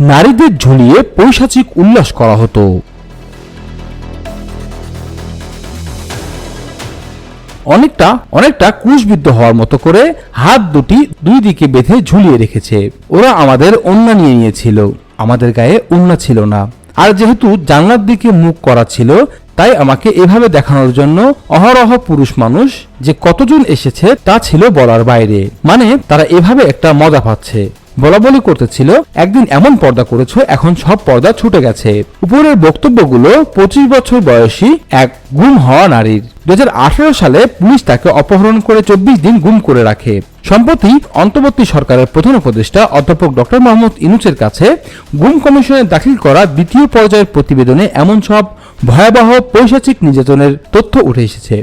নারীদের ঝুলিয়ে পৈশাচিক উল্লাস করা হতো। অনেকটা অনেকটা কুশবিদ্ধ হওয়ার মতো করে হাত দুটি দুই দিকে বেঁধে ঝুলিয়ে রেখেছে। ওরা আমাদের ওন্না নিয়ে নিয়েছিল। আমাদের গায়ে ওন্না ছিল না। আর যেহেতু জানলার দিকে মুখ করা ছিল, তাই আমাকে এভাবে দেখানোর জন্য অহরহ পুরুষ মানুষ যে কতজন এসেছে তা ছিল বলার বাইরে। মানে তারা এভাবে একটা মজা পাচ্ছে। বলা বলি করতেছিল, একদিন এমন পর্দা করেছ, এখন সব পর্দা ছুটে গেছে। উপরের বক্তব্যগুলো পঁচিশ বছর বয়সী এক গুম হওয়া নারীর। দু সালে পুলিশ তাকে অপহরণ করে চব্বিশ দিন গুম করে রাখে। সম্প্রতি অন্তর্বর্তী সরকারের প্রধান উপদেষ্টা অধ্যাপক ডক্টর মোহাম্মদ ইনুচের কাছে গুম কমিশনে দাখিল করা দ্বিতীয় পর্যায়ের প্রতিবেদনে এমন সব ভয়াবহ পৈশাচিক নির্যাতনের তথ্য উঠে এসেছে।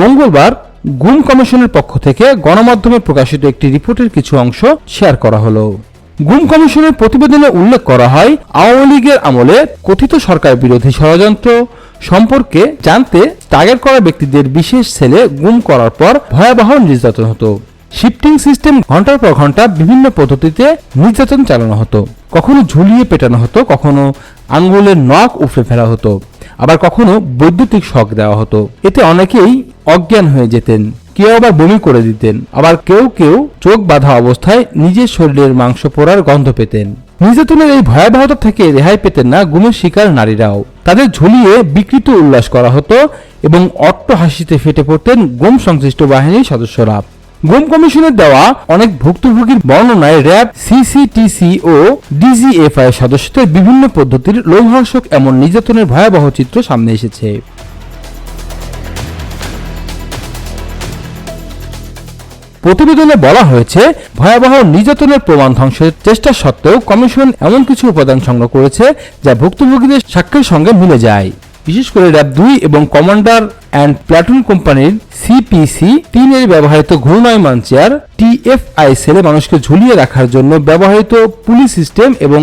মঙ্গলবার গুম কমিশনের পক্ষ থেকে গণমাধ্যমে প্রকাশিত একটি রিপোর্টের কিছু অংশ শেয়ার করা হলো। গুম কমিশনের প্রতিবেদনে উল্লেখ করা হয়, আওয়ামী লীগের আমলে কথিত সরকার বিরোধী ষড়যন্ত্র সম্পর্কে জানতে টার্গেট করা ব্যক্তিদের বিশেষ সেলে গুম করার পর ভয়াবহ নির্যাতন হতো। শিফটিং সিস্টেম ঘণ্টার পর ঘণ্টা বিভিন্ন পদ্ধতিতে নির্যাতন চালানো হতো। কখনো ঝুলিয়ে পেটানো হতো, কখনো আঙ্গুলের নখ উফরে ফেলা হতো। আবার কখনো বৈদ্যুতিক শক দেওয়া হতো। এতে অনেকেই অজ্ঞান হয়ে যেতেন, কেউ আবার বমি করে দিতেন, আবার কেউ কেউ চোখ বাঁধা অবস্থায় নিজের শরীরের মাংস পোড়ার গন্ধ পেতেন। নির্যাতনের এই ভয়াবহতা থেকে রেহাই পেতেন না গুমের শিকার নারীরাও। তাদের ঝুলিয়ে বিকৃত উল্লাস করা হতো এবং অট্ট হাসিতে ফেটে পড়তেন গুম সংশ্লিষ্ট বাহিনীর সদস্যরা। গুম কমিশনের দেওয়া অনেক ভুক্তভোগীর বর্ণনায় র্যাব সিসিটিসি ও ডিজিএফআই সদস্যদের বিভিন্ন পদ্ধতির লোমহর্ষক এমন নির্যাতনের ভয়াবহ চিত্র সামনে এসেছে। প্রতিবেদনে বলা হয়েছে, ভয়াবহ নির্যাতনের প্রমাণ ধ্বংসের চেষ্টা সত্ত্বেও কমিশন এমন কিছু উপাদান সংগ্রহ করেছে যা ভুক্তভোগীদের সাক্ষ্যের সঙ্গে মিলে যায়। বিশেষ করে র্যাব দুই এবং কমান্ডার অ্যান্ড প্ল্যাটুন কোম্পানির সিপিসি তিনের ব্যবহৃত ঘূর্ণায়মান চেয়ার টিএফআই সেলে মানুষকে ঝুলিয়ে রাখার জন্য ব্যবহৃত পুলিশ সিস্টেম এবং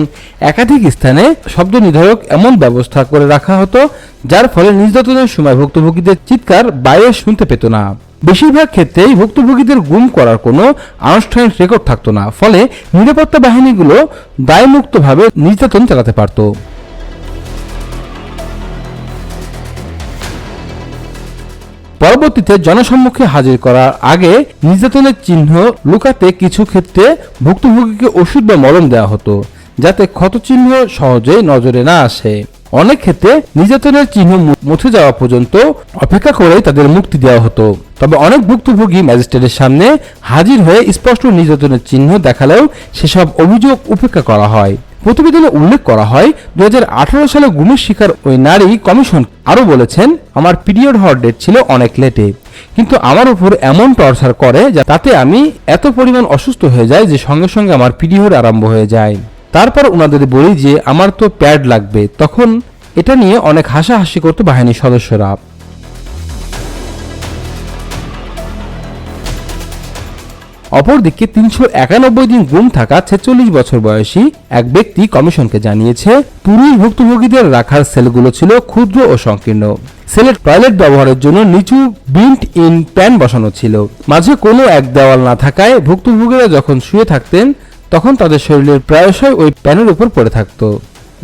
একাধিক স্থানে শব্দ নির্ধারক এমন ব্যবস্থা করে রাখা হতো, যার ফলে নির্যাতনের সময় ভুক্তভোগীদের চিৎকার বাইরে শুনতে পেত না। বেশিরভাগ ক্ষেত্রেই ভুক্তভোগীদের গুম করার কোনো আনুষ্ঠানিক রেকর্ড থাকতো না। ফলে নিরাপত্তা বাহিনীগুলো দায়মুক্তভাবে নির্যাতন চালাতে পারত। পরবর্তীতে জনসম্মুখে হাজির করার আগে নির্যাতনের চিহ্ন লুকাতে কিছু ক্ষেত্রে ভুক্তভোগীকে ওষুধ বা মলম দেওয়া হতো, যাতে ক্ষতচিহ্ন সহজেই নজরে না আসে। অনেক ক্ষেত্রে নির্যাতনের চিহ্ন মুছে যাওয়া পর্যন্ত অপেক্ষা করেই তাদের মুক্তি দেওয়া হতো। তবে অনেক ভুক্তভোগী ম্যাজিস্ট্রেটের সামনে হাজির হয়ে স্পষ্ট নির্যাতনের চিহ্ন দেখালেও সেসব অভিযোগ উপেক্ষা করা হয়। প্রতিবেদনে উল্লেখ করা হয় দুই হাজার আঠারো সালে গুমের শিকার ওই নারী কমিশন আরও বলেছেন, আমার পিরিয়ড হওয়ার ডেট ছিল অনেক লেটে। কিন্তু আমার উপর এমন টর্চার করে যা, তাতে আমি এত পরিমাণ অসুস্থ হয়ে যাই যে সঙ্গে সঙ্গে আমার পিরিয়ড আরম্ভ হয়ে যায়। তারপর ওনাদের বলি যে, আমার তো প্যাড লাগবে, তখন এটা নিয়ে অনেক হাসাহাসি করতো বাহিনীর সদস্যরা। অপরদিকে তিনশো একানব্বই দিন গুম থাকা ছেচল্লিশ বছর বয়সী এক ব্যক্তি কমিশনকে জানিয়েছে, পুরুষ ভুক্তভোগীদের রাখার সেলগুলো ছিল ক্ষুদ্র ও সংকীর্ণ। সেলের টয়লেট ব্যবহারের জন্য নিচু বিল্ট ইন প্যান বসানো ছিল। মাঝে কোনো এক দেওয়াল না থাকায় ভুক্তভোগীরা যখন শুয়ে থাকতেন তখন তাদের শরীরের প্রায়শই ওই প্যানের উপর পড়ে থাকতো,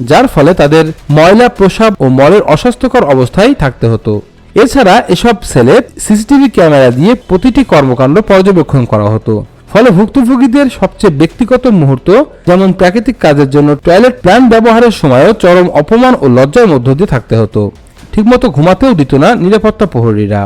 যার ফলে তাদের ময়লা, প্রসাব ও মলের অস্বাস্থ্যকর অবস্থায় থাকতে হতো। এছাড়া এসব সেলে সিসিটিভি ক্যামেরা দিয়ে প্রতিটি কর্মকাণ্ড পর্যবেক্ষণ করা হতো। ফলে ভুক্তভোগীদের সবচেয়ে ব্যক্তিগত মুহূর্ত, যেমন প্রাকৃতিক কাজের জন্য টয়লেট প্ল্যান ব্যবহারের সময়ও চরম অপমান ও লজ্জার মধ্য দিয়ে থাকতে হতো। ঠিকমতো ঘুমাতেও দিত না নিরাপত্তা প্রহরীরা।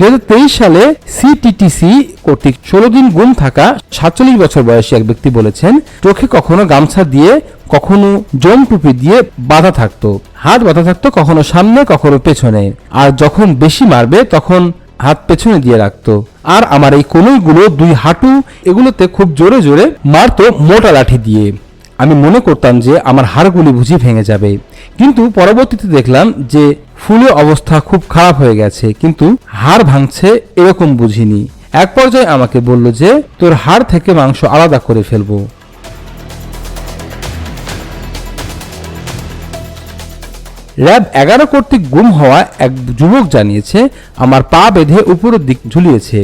দু সালে সিটিটিসি কর্তৃক ষোলো দিন গুম থাকা সাতচল্লিশ বছর বয়সী এক ব্যক্তি বলেছেন, চোখে কখনো গামছা দিয়ে কখনো জম টুপি দিয়ে বাধা থাকতো। হাত বাধা থাকতো কখনো সামনে, কখনো পেছনে। আর যখন বেশি মারবে, তখন হাত পেছনে দিয়ে রাখতো। আর আমার এই কনুইগুলো দুই হাঁটু, এগুলোতে খুব জোরে জোরে মারতো মোটা লাঠি দিয়ে। আমি মনে করতাম যে আমার হাড়গুলি বুঝি ভেঙে যাবে। কিন্তু পরবর্তীতে দেখলাম যে ফুলে অবস্থা খুব খারাপ হয়ে গেছে, কিন্তু হাড় ভাঙছে এরকম বুঝিনি। এক পর্যায়ে আমাকে বলল যে, তোর হাড় থেকে মাংস আলাদা করে ফেলব। র্যাব এগারো কর্তৃক গুম হওয়া এক যুবক জানিয়েছে, আমার পা বেঁধে উপরের দিক ঝুলিয়েছে,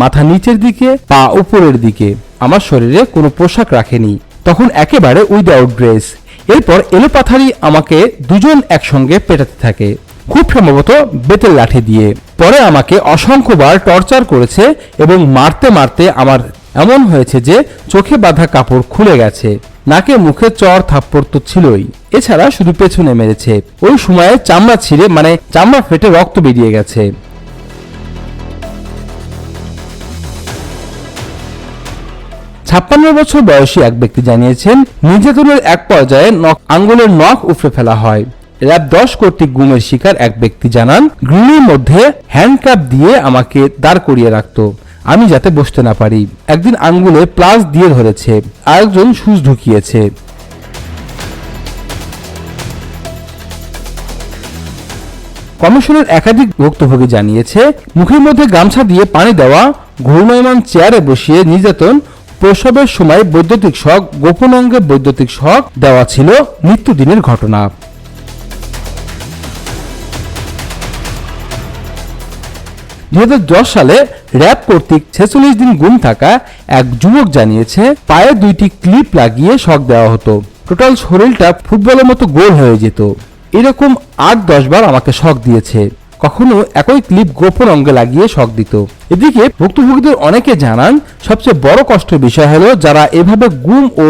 মাথা নিচের দিকে, পা উপরের দিকে। আমার শরীরে কোনো পোশাক রাখেনি। তখন একেবারে উইদাউট ড্রেস এরপর এলোপাথারি আমাকে দুজন একসঙ্গে পেটাতে থাকে। খুব সম্ভবত বেতের লাঠি দিয়ে। পরে আমাকে অসংখ্যবার টর্চার করেছে এবং মারতে মারতে আমার এমন হয়েছে যে চোখে বাঁধা কাপড় খুলে গেছে, নাকে মুখে চর থাপ্পড় তো ছিলই। এছাড়া শুধু পেছনে মেরেছে। ওই সময়ে চামড়া ছিঁড়ে মানে চামড়া ফেটে রক্ত বেরিয়ে গেছে। ছাপ্পান্ন বছর বয়সী এক ব্যক্তি জানিয়েছেন, নির্যাতনের এক পর্যায়ে নখ আঙ্গুলের নখ উপড়ে ফেলা হয়। র্যাব দশ কর্তৃক গুমের শিকার এক ব্যক্তি জানান গ্রিলের মধ্যে হ্যান্ডকাপ দিয়ে আমাকে দাঁড় করিয়ে রাখত। আমি যাতে বসতে না পারি। একদিন আঙ্গুলে প্লাস দিয়ে ধরেছে। আরেকজন সুচ ঢুকিয়েছে। কমিশনের একাধিক ভুক্তভোগী জানিয়েছে, মুখের মধ্যে গামছা দিয়ে পানি দেওয়া, ঘূর্ণয়মান চেয়ারে বসিয়ে নির্যাতন, প্রসবের সময় বৈদ্যুতিক শখ গোপন অঙ্গে বৈদ্যুতিক শখ দেওয়া ছিল মৃত্যুদিনের ঘটনা। দুই সালে র্যাব কর্তৃক ছেচল্লিশ দিন গুম থাকা এক যুবক জানিয়েছে, পায়ে দুইটি ক্লিপ লাগিয়ে শক দেওয়া হতো। টোটাল শরীরটা ফুটবলের মতো গোল হয়ে যেত। এরকম আট দশ বার আমাকে শক দিয়েছে। কখনো একই ক্লিপ গোপন অঙ্গে লাগিয়ে শক দিত। এদিকে ভুক্তভোগীদের অনেকে জানান, সবচেয়ে বড় কষ্টের বিষয় হলো যারা এভাবে গুম ও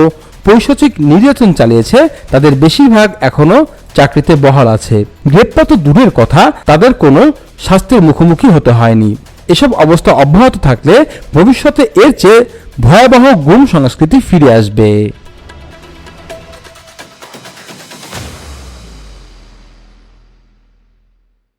পৈশাচিক নির্যাতন চালিয়েছে, তাদের বেশিরভাগ এখনও চাকরিতে বহাল আছে। গ্রেপ্তার তো দূরের কথা, তাদের কোনো শাস্তির মুখোমুখি হতে হয়নি। এসব অবস্থা অব্যাহত থাকলে ভবিষ্যতে এর চেয়ে ভয়াবহ গুম সংস্কৃতি ফিরে আসবে।